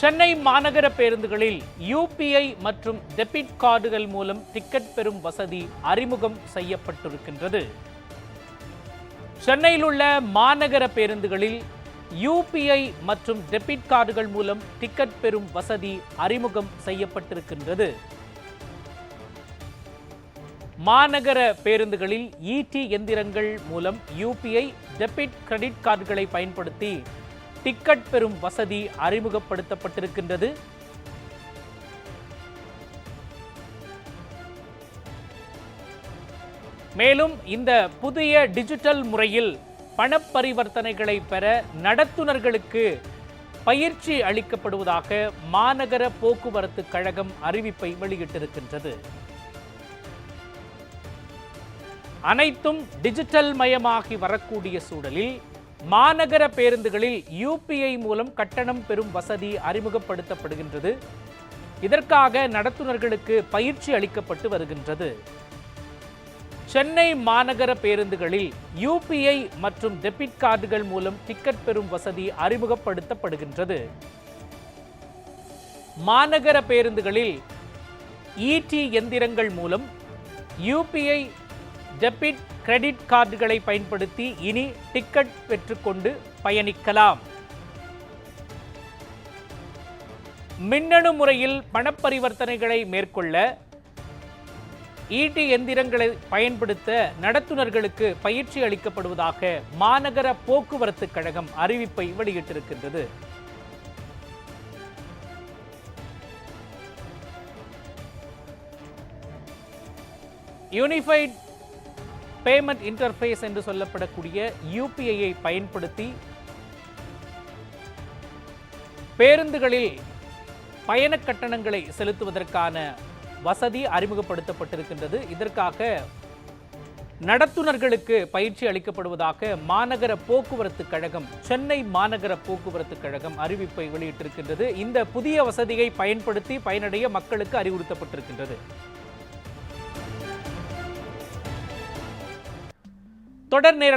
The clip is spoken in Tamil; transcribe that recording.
சென்னை மாநகர பேருந்துகளில் யூபிஐ மற்றும் டெபிட் கார்டுகள் மூலம் டிக்கெட் பெறும் வசதி அறிமுகம் செய்யப்பட்டிருக்கின்றது. சென்னையில் உள்ள மாநகர பேருந்துகளில் யூபிஐ மற்றும் டெபிட் கார்டுகள் மூலம் டிக்கெட் பெறும் வசதி அறிமுகம் செய்யப்பட்டிருக்கின்றது. மாநகர பேருந்துகளில் இடி எந்திரங்கள் மூலம் யூபிஐ டெபிட் கிரெடிட் கார்டுகளை பயன்படுத்தி டிக்கெட் பெறும் வசதி அறிமுகப்படுத்தப்பட்டிருக்கின்றது. மேலும் இந்த புதிய டிஜிட்டல் முறையில் பணப்பரிவர்த்தனைகளை பெற நடத்துனர்களுக்கு பயிற்சி அளிக்கப்படுவதாக மாநகர போக்குவரத்து கழகம் அறிவிப்பை வெளியிட்டிருக்கின்றது. அனைத்தும் டிஜிட்டல் மயமாகி வரக்கூடிய சூழலில் மாநகர பேருந்துகளில் யூபிஐ மூலம் கட்டணம் பெறும் வசதி அறிமுகப்படுத்தப்படுகின்றது. இதற்காக நடத்துனர்களுக்கு பயிற்சி அளிக்கப்பட்டு வருகின்றது. சென்னை மாநகர பேருந்துகளில் யூபிஐ மற்றும் டெபிட் கார்டுகள் மூலம் டிக்கெட் பெறும் வசதி அறிமுகப்படுத்தப்படுகின்றது. மாநகர பேருந்துகளில் இடி எந்திரங்கள் மூலம் யூபிஐ டெபிட் கிரெடிட் கார்டுகளை பயன்படுத்தி இனி டிக்கெட் பெற்றுக்கொண்டு பயணிக்கலாம். மின்னணு முறையில் பணப்பரிவர்த்தனைகளை மேற்கொள்ள ஈட்டி எந்திரங்களை பயன்படுத்த நடத்துனர்களுக்கு பயிற்சி அளிக்கப்படுவதாக மாநகர போக்குவரத்து கழகம் அறிவிப்பை வெளியிட்டிருக்கின்றது. யூனிஃபைட் பேமெண்ட் இன்டர்ஃபேஸ் என்று சொல்லப்படக்கூடிய யூபிஐயை பயன்படுத்தி பேருந்துகளில் பயண கட்டணங்களை செலுத்துவதற்கான வசதி அறிமுகப்படுத்தப்பட்டிருக்கின்றது. இதற்காக நடத்துனர்களுக்கு பயிற்சி அளிக்கப்படுவதாக மாநகர போக்குவரத்து கழகம் சென்னை மாநகர போக்குவரத்து கழகம் அறிவிப்பை வெளியிட்டிருக்கின்றது. இந்த புதிய வசதியை பயன்படுத்தி பயனடைய மக்களுக்கு அறிவுறுத்தப்பட்டிருக்கின்றது. தொடர் நேர